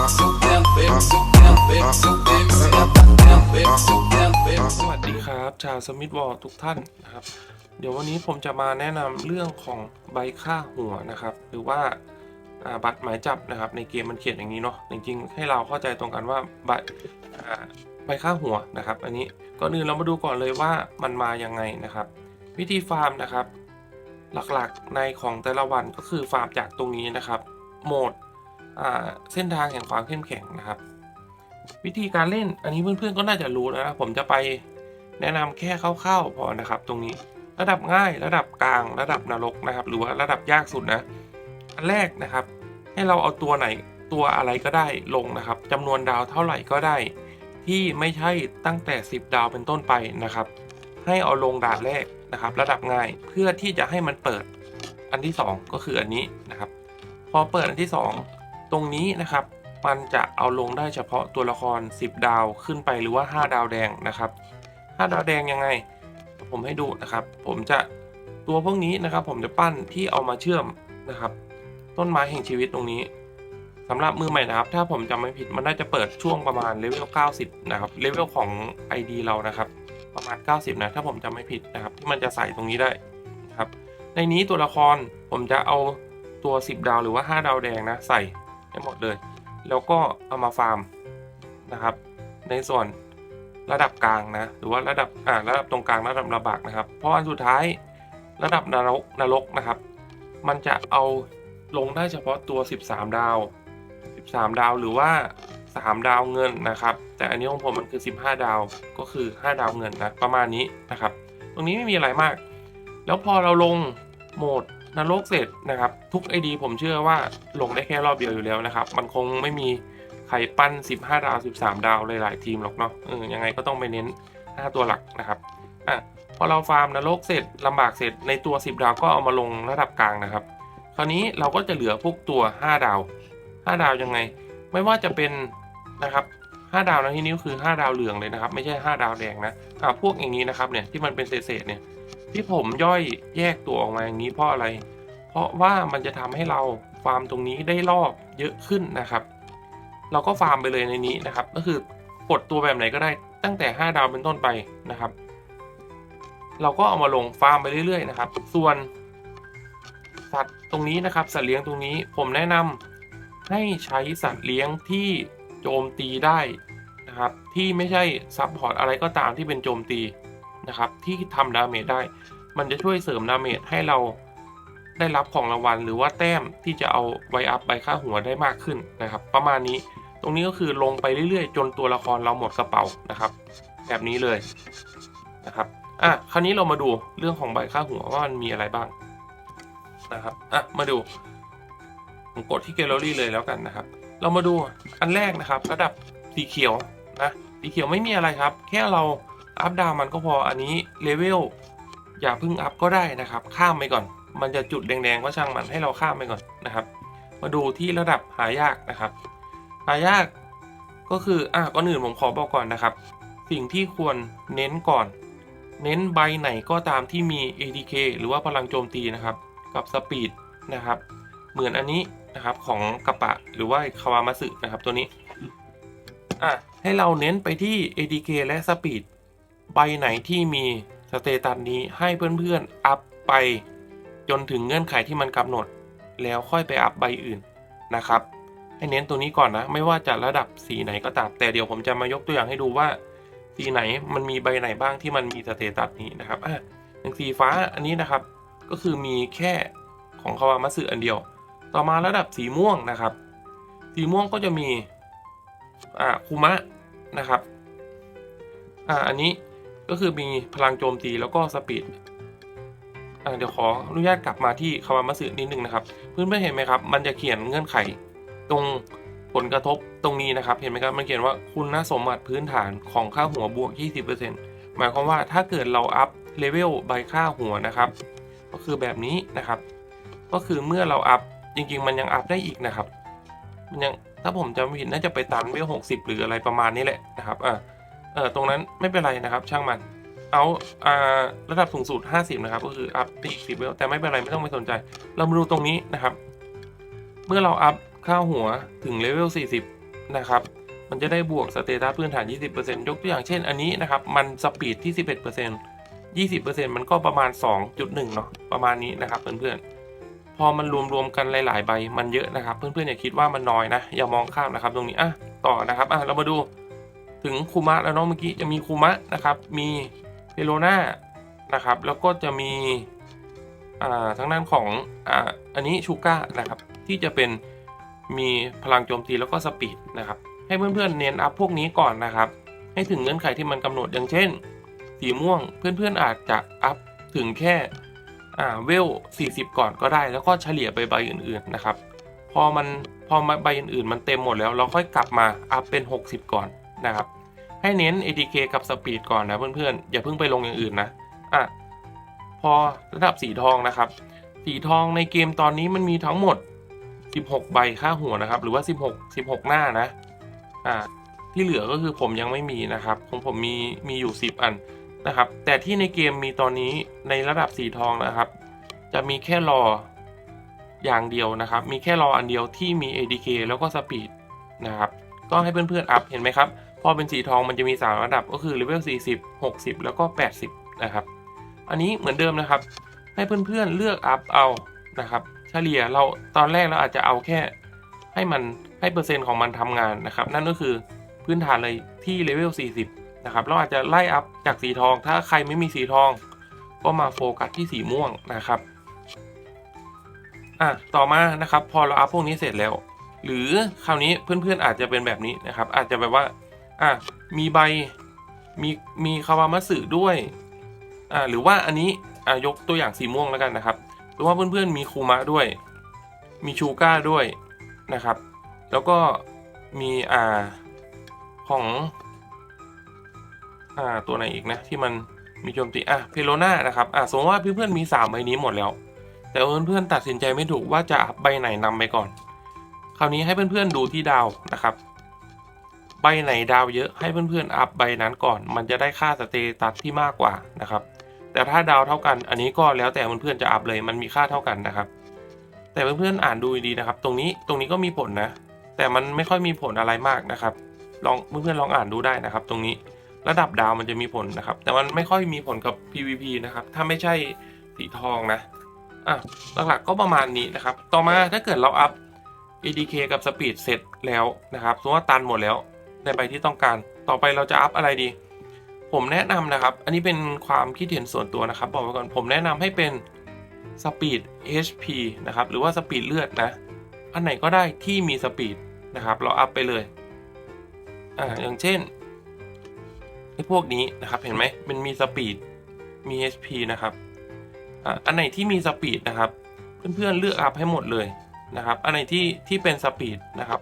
สวัสดีครับ ชาวสมิธวอลทุกท่านนะครับ เดี๋ยววันนี้ผมจะมาแนะนำเรื่องของใบค่าหัวนะครับ หรือว่าบัตรหมายจับนะครับ ในเกมมันเขียนอย่างนี้เนาะจริงๆให้เราเข้าใจตรงกันว่าบัตรใบค่าหัวนะครับ อันนี้ก่อนอื่นเรามาดูก่อนเลยว่ามันมายังไงนะครับ วิธีฟาร์มนะครับ หลักๆในของแต่ละวันก็คือฟาร์มจากตรงนี้นะครับ โหมด เส้นทางแห่งความเข้มแข็งนะครับ วิธีการเล่นอันนี้เพื่อนๆก็น่าจะรู้แล้วนะผมจะไปแนะนำแค่คร่าวๆพอนะครับ ตรงนี้ระดับง่ายระดับกลางระดับนรกนะครับ หรือว่าระดับยากสุดนะอันแรกนะครับ ให้เราเอาตัวไหนตัวอะไรก็ได้ลงนะครับจำนวนดาวเท่าไหร่ก็ได้ ที่ไม่ใช่ตั้งแต่ 10 ดาวเป็นต้นไปนะครับ ให้เอาลงด่านแรกนะครับ ระดับง่ายเพื่อที่จะให้มันเปิดอันที่ 2 ก็คืออันนี้นะครับ พอเปิดอันที่ 2 ตรงนี้นะครับมันจะเอาลงได้เฉพาะตัวละคร 10 ดาวขึ้นไปหรือว่า 5 ดาวแดงนะครับ 5 ดาวแดงยังไง ผมให้ดูนะครับ ผมจะตัวพวกนี้นะครับ ผมจะปั้นที่เอามาเชื่อมนะครับ ต้นไม้แห่งชีวิตตรงนี้สำหรับมือใหม่นะครับ ถ้าผมจำไม่ผิดมันน่าจะเปิดช่วงประมาณเลเวล 90 นะครับเลเวลของ ID เรานะครับ ประมาณ 90 นะถ้าผมจำไม่ผิดนะครับ ที่มันจะใส่ตรงนี้ได้ครับ ในนี้ตัวละครผมจะเอาตัว 10 ดาวหรือว่า 5 ดาวแดงนะใส่ ให้หมดเลย แล้วก็เอามาฟาร์มนะครับ ในส่วนระดับกลางนะหรือว่าระดับอ่าระดับตรงกลางระดับระบากนะครับ เพราะอันสุดท้ายระดับนรกนรกนะครับ มันจะเอาลงได้เฉพาะตัว 13 ดาว 13 ดาวหรือว่า 3 ดาวเงินนะครับ แต่อันนี้ของผมมันคือ 15 ดาวก็คือ 5 ดาวเงินนะประมาณนี้นะครับ ตรงนี้ไม่มีอะไรมาก แล้วพอเราลงโหมด นรกเสร็จนะครับทุก ID ผมเชื่อว่าลงได้แค่รอบเดียวอยู่แล้วนะครับ มันคงไม่มีใครปั้น 15 ดาว 13 ดาวหลายๆทีมหรอกเนาะเออยังไงก็ต้องไปเน้น 5 ตัวหลักนะครับอะพอเราฟาร์มนรกเสร็จลำบากเสร็จในตัว 10 ดาวก็เอามาลงระดับกลางนะครับ คราวนี้เราก็จะเหลือพวกตัว 5 ดาว 5 ดาวยังไง ไม่ว่าจะเป็นนะครับ5ดาวในที่นี้คือ 5 ดาวเหลืองเลยนะครับ ไม่ใช่ 5 ดาวแดงนะอ่าพวกอย่างนี้นะครับเนี่ยที่มันเป็นเศษๆเนี่ย ที่ผมย่อยแยกตัวออกมาอย่างนี้เพราะอะไร เพราะว่ามันจะทำให้เราฟาร์มตรงนี้ได้รอบเยอะขึ้นนะครับ เราก็ฟาร์มไปเลยในนี้นะครับ ก็คือกดตัวแบบไหนก็ได้ตั้งแต่ 5 ดาวเป็นต้นไปนะครับ เราก็เอามาลงฟาร์มไปเรื่อยๆนะครับ ส่วนสัตว์ตรงนี้นะครับ สัตว์เลี้ยงตรงนี้ผมแนะนำให้ใช้สัตว์เลี้ยงที่โจมตีได้นะครับ ที่ไม่ใช่ซับพอร์ตอะไรก็ตามที่เป็นโจมตี นะครับ ที่ทำดาเมจได้ มันจะช่วยเสริมดาเมจให้เราได้รับของรางวัล หรือว่าแต้มที่จะเอาไวอัพใบค่าหัวได้มากขึ้นนะครับ ประมาณนี้ตรงนี้ก็คือลงไปเรื่อยๆ จนตัวละครเราหมดกระเป๋านะครับ แบบนี้เลยนะครับอะคราวนี้เรามาดูเรื่องของใบค่าหัวว่ามันมีอะไรบ้างนะครับอะมาดูผมกดที่แกลเลอรี่เลยแล้วกันนะครับ เรามาดูอันแรกนะครับ ระดับสีเขียวนะสีเขียวไม่มีอะไรครับ แค่เรา อัพดาวมันก็พออันนี้เลเวลอย่าเพิ่งอัพก็ได้นะครับ ข้ามไปก่อน มันจะจุดแดงๆก็ช่างมันให้เราข้ามไปก่อนนะครับ มาดูที่ระดับหายากนะครับ หายากก็คืออะก่อนอื่นผมขอบอกก่อนนะครับ สิ่งที่ควรเน้นก่อน เน้นใบไหนก็ตามที่มี ATK หรือว่าพลังโจมตีนะครับ กับสปีดนะครับ เหมือนอันนี้นะครับของกระปะหรือว่าคาวามาสึนะครับตัวนี้อะให้เราเน้นไปที่ ATK และสปีด ใบไหนที่มีสเตตัสนี้ให้เพื่อนๆอัพไป จนถึงเงื่อนไขที่มันกำหนด แล้วค่อยไปอัพใบอื่นนะครับให้เน้นตัวนี้ก่อนนะ ไม่ว่าจะระดับสีไหนก็ตาม แต่เดี๋ยวผมจะมายกตัวอย่างให้ดูว่า สีไหนมันมีใบไหนบ้างที่มันมีสเตตัสนี้นะครับอะอย่างสีฟ้าอันนี้นะครับ ก็คือมีแค่ของคาวามาสึอันเดียว ต่อมาระดับสีม่วงนะครับ สีม่วงก็จะมีอ่าคุมะนะครับอ่าอันนี้ ก็คือมีพลังโจมตีแล้วก็สปีดเดี๋ยวขออนุญาตกลับมาที่คาวามาสึนิดนึงนะครับ เพื่อนๆเห็นไหมครับ มันจะเขียนเงื่อนไขตรงผลกระทบตรงนี้นะครับ เห็นไหมครับ มันเขียนว่าคุณสมบัติพื้นฐานของค่าหัวบวก 20%หมายความว่าถ้าเกิดเราอัพเลเวลใบค่าหัวนะครับ ก็คือแบบนี้นะครับ ก็คือเมื่อเราอัพจริงๆ มันยังอัพได้อีกนะครับ มันยังถ้าผมจำไม่ผิดน่าจะไปตันเวลหกสิบหรืออะไรประมาณนี้แหละนะครับอ่า เออตรงนั้นไม่เป็นไรนะครับ ช่างมัน เอาอ่าระดับสูงสุด 50 นะครับ ก็คืออัพไปอีก10เวลแต่ไม่เป็นไรไม่ต้องไปสนใจ เรามาดูตรงนี้นะครับ เมื่อเราอัพค่าวหัวถึงเลเวล 40 นะครับมันจะได้บวกสเตตัสพื้นฐาน 20%ยกตัวอย่างเช่นอันนี้นะครับ มันสปีดที่ 11% 20%มันก็ประมาณ 2.1 เนาะประมาณนี้นะครับ เพื่อนๆ พอมันรวมๆกันหลาย ๆ ใบมันเยอะนะครับ เพื่อนๆอย่าคิดว่ามันน้อยนะ อย่ามองข้ามนะครับ ตรงนี้อะต่อนะครับอะเรามาดู ถึงคูมะแล้วเนาะเมื่อกี้จะมีคูมะนะครับ มีเปโลนานะครับ แล้วก็จะมีอ่าทางด้านของอ่าอันนี้ชูก้านะครับ ที่จะเป็นมีพลังโจมตีแล้วก็สปีดนะครับ ให้เพื่อนๆเน้นอัพพวกนี้ก่อนนะครับ ให้ถึงเงื่อนไขที่มันกำหนดอย่างเช่น สีม่วงเพื่อนๆอาจจะอัพถึงแค่อ่าเวล 40 ก่อนก็ได้ แล้วก็เฉลี่ยไปใบอื่นๆนะครับ พอมันพอมาใบอื่นๆ มันเต็มหมดแล้วเราค่อยกลับมาอัพเป็น 60 ก่อน นะครับ ให้เน้น ATK กับสปีดก่อนนะเพื่อนๆ อย่าเพิ่งไปลงอย่างอื่นนะอะพอระดับสีทองนะครับ สีทองในเกมตอนนี้มันมีทั้งหมด 16 ใบค่าหัวนะครับ หรือว่า 16 16 หน้านะอ่าที่เหลือก็คือผมยังไม่มีนะครับของผมมีมีอยู่ 10 อันนะครับ แต่ที่ในเกมมีตอนนี้ในระดับสีทองนะครับ จะมีแค่รออย่างเดียวนะครับ มีแค่รออันเดียวที่มี ADK แล้วก็สปีดนะครับ ก็ให้เพื่อนๆอัพเห็นไหมครับ พอเป็นสีทองมันจะมี 3 ระดับก็คือเลเวล40 60 แล้วก็ 80 นะครับ อันนี้เหมือนเดิมนะครับ ให้เพื่อนๆเลือกอัพเอานะครับ เฉลี่ยเราตอนแรกเราอาจจะเอาแค่ ให้มันให้เปอร์เซ็นต์ของมันทำงานนะครับ นั่นก็คือพื้นฐานเลยที่เลเวล40 นะครับ เราอาจจะไล่อัพจากสีทอง ถ้าใครไม่มีสีทอง ก็มาโฟกัสที่สีม่วงนะครับอะต่อมานะครับ พอเราอัพพวกนี้เสร็จแล้ว หรือคราวนี้เพื่อนๆอาจจะเป็นแบบนี้นะครับ อาจจะแบบว่า อะมีใบมีมีคาวามัสึด้วยอ่าหรือว่าอันนี้อะยกตัวอย่างสีม่วงแล้วกันนะครับหรือว่าเพื่อนๆมีคูมะด้วย มีชูก้าด้วยนะครับ แล้วก็มีอ่าของอ่าตัวไหนอีกนะที่มันมีโจมตีอะเพโลนานะครับอะสมมติว่าเพื่อนๆมีสามใบนี้หมดแล้ว แต่เพื่อนๆตัดสินใจไม่ถูกว่าจะใบไหนนำไปก่อน คราวนี้ให้เพื่อนๆดูที่ดาวนะครับ ใบไหนดาวเยอะให้เพื่อนๆอัพใบนั้นก่อน มันจะได้ค่าสเตตัสที่มากกว่านะครับแต่ถ้าดาวเท่ากัน อันนี้ก็แล้วแต่เพื่อนๆจะอัพเลย มันมีค่าเท่ากันนะครับ แต่เพื่อนๆอ่านดูดีนะครับ ตรงนี้ตรงนี้ก็มีผลนะ แต่มันไม่ค่อยมีผลอะไรมากนะครับ ลองเพื่อนๆลองอ่านดูได้นะครับ ตรงนี้ระดับดาวมันจะมีผลนะครับ แต่มันไม่ค่อยมีผลกับ PVP นะครับ ถ้าไม่ใช่สีทองนะอะหลักๆก็ประมาณนี้นะครับ ต่อมาถ้าเกิดเราอัพ ADK กับ Speed เสร็จแล้วนะครับสมมติว่าตันหมดแล้ว ในใบที่ต้องการ ต่อไปเราจะอัพอะไรดี ผมแนะนำนะครับ อันนี้เป็นความคิดเห็นส่วนตัวนะครับ บอกไว้ก่อนผมแนะนำให้เป็น Speed HP นะครับ หรือว่า Speed เลือดนะ อันไหนก็ได้ที่มี Speed นะครับ เราอัพไปเลยอ่าอย่างเช่นไอ้พวกนี้นะครับเห็นไหมมันมี Speed มี HP นะครับอ่าอันไหนที่มี Speed นะครับ เพื่อนๆเลือกอัพให้หมดเลยนะครับ อันไหนที่ที่เป็น Speed นะครับ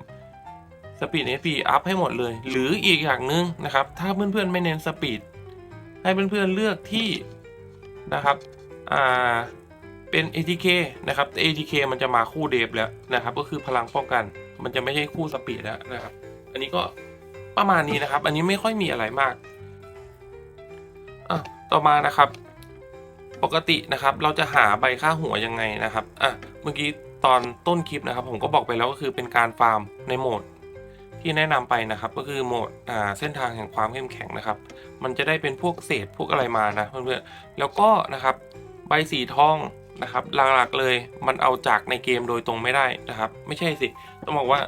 สปีด HP อัพให้หมดเลย หรืออีกอย่างหนึ่งนะครับ ถ้าเพื่อนๆไม่เน้นสปีด ให้เพื่อนๆเลือกที่นะครับอ่าเป็น ATK นะครับ ATK มันจะมาคู่เดฟแล้วนะครับ ก็คือพลังป้องกัน มันจะไม่ใช่คู่สปีดแล้วนะครับ อันนี้ก็ประมาณนี้นะครับ อันนี้ไม่ค่อยมีอะไรมากอะต่อมานะครับ ปกตินะครับ เราจะหาใบค่าหัวยังไงนะครับอะเมื่อกี้ตอนต้นคลิปนะครับ ผมก็บอกไปแล้วก็คือเป็นการฟาร์มในโหมด ที่แนะนำไปนะครับก็คือโหมดเส้นทางแห่งความเข้มแข็งนะครับ มันจะได้เป็นพวกเศษพวกอะไรมานะเพื่อนๆแล้วก็นะครับใบสีทองนะครับหลักๆเลยมันเอาจากในเกมโดยตรงไม่ได้นะครับ ไม่ใช่สิต้องบอกว่า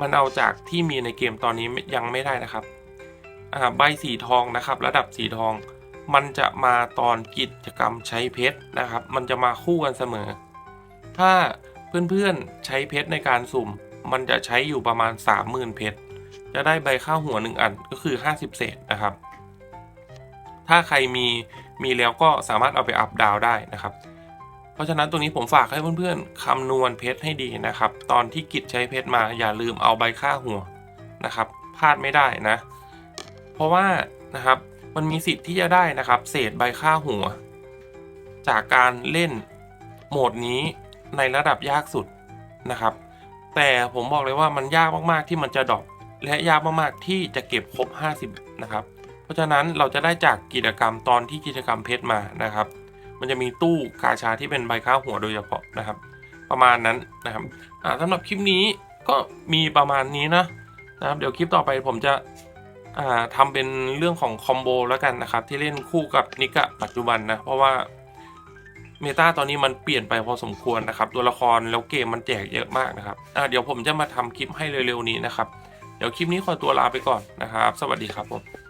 มันเอาจากที่มีในเกมตอนนี้ยังไม่ได้นะครับใบสีทองนะครับ ระดับสีทอง มันจะมาตอนกิจกรรมใช้เพชรนะครับ มันจะมาคู่กันเสมอ ถ้าเพื่อนๆใช้เพชรในการสุ่ม มันจะใช้อยู่ประมาณ 30,000 เพชร จะได้ใบข้าวหัว 1 อันก็คือ 50 เศษนะครับ ถ้าใครมีมีแล้วก็สามารถเอาไปอัพดาวได้นะครับ เพราะฉะนั้นตรงนี้ผมฝากให้เพื่อนๆคำนวณเพชรให้ดีนะครับ ตอนที่กิจใช้เพชรมาอย่าลืมเอาใบค่าหัวนะครับพลาดไม่ได้นะ เพราะว่านะครับมันมีสิทธิ์ที่จะได้นะครับ เศษใบค่าหัว จากการเล่นโหมดนี้ในระดับยากสุดนะครับ แต่ผมบอกเลยว่ามันยากมากๆที่มันจะดรอปและยากมากๆที่จะเก็บครบ 50 นะครับ เพราะฉะนั้นเราจะได้จากกิจกรรมตอนที่กิจกรรมเพชรมานะครับ มันจะมีตู้กาชาที่เป็นใบข้าวหัวโดยเฉพาะนะครับ ประมาณนั้นนะครับอ่าสำหรับคลิปนี้ก็มีประมาณนี้นะนะครับ เดี๋ยวคลิปต่อไปผมจะอ่าทำเป็นเรื่องของคอมโบแล้วกันนะครับ ที่เล่นคู่กับนิกะปัจจุบันนะเพราะว่า เมตาตอนนี้มันเปลี่ยนไปพอสมควรนะครับ ตัวละครแล้วเกมมันแจกเยอะมากนะครับอ่าเดี๋ยวผมจะมาทำคลิปให้เร็วๆนี้นะครับ เดี๋ยวคลิปนี้ขอตัวลาไปก่อนนะครับ สวัสดีครับผม